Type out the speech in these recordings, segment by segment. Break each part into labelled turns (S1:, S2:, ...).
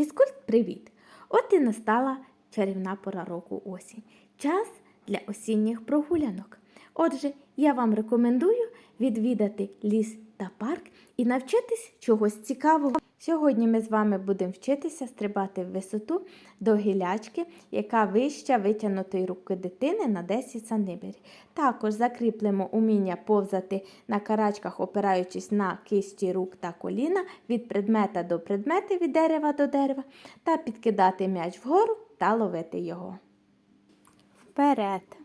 S1: Фізкульт, привіт! От і настала чарівна пора року осінь. Час для осінніх прогулянок. Отже, я вам рекомендую відвідати ліс та парк і навчитись чогось цікавого. Сьогодні ми з вами будемо вчитися стрибати в висоту до гілячки, яка вища витягнутої руки дитини на 10 см. Також закріплемо уміння повзати на карачках, опираючись на кисті рук та коліна від предмета до предмета, від дерева до дерева, та підкидати м'яч вгору та ловити його. Вперед!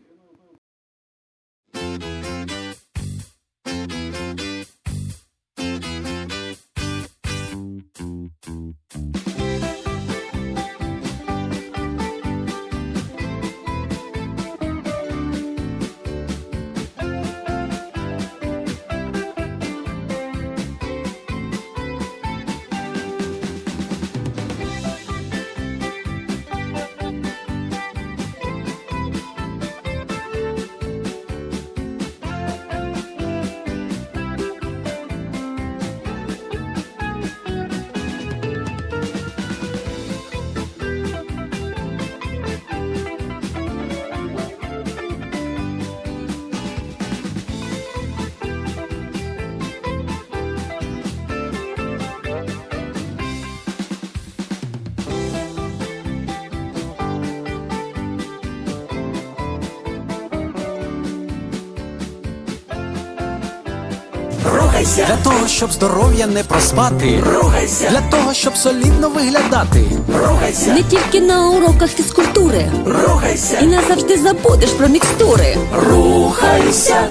S2: Рухайся,
S3: Для того, щоб здоров'я не проспати,
S2: рухайся,
S3: для того, щоб солідно виглядати.
S2: рухайся,
S4: Не тільки на уроках фізкультури,
S2: рухайся,
S4: і назавжди забудеш про мікстури.
S2: рухайся,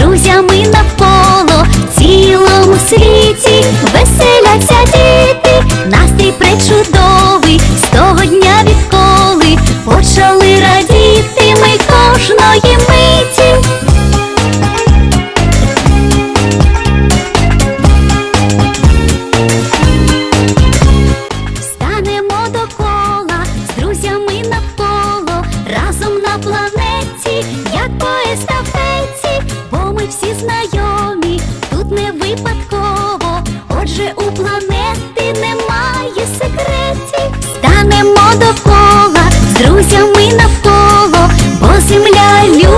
S5: друзями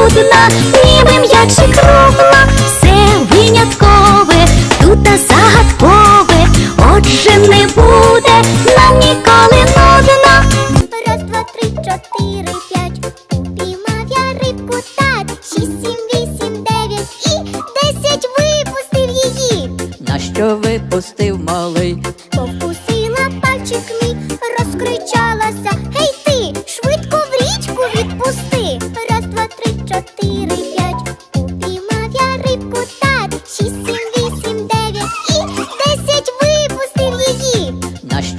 S5: людна, ніби м'яче кругла, все виняткове, тут та загадкове, отже, не буде нам ніколи нудно.
S6: Раз, два, три, чотири, п'ять. Упіймав я рибку так. Шість, сім, вісім, дев'ять і десять випустив її.
S4: На що випустив малий?
S6: Повкусила пальчик мій, розкричалася.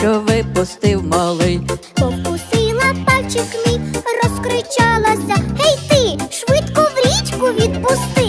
S4: Що випустив малий?
S6: Повкусила пальчик мій, розкричалася. Гей ти, швидко в річку відпусти.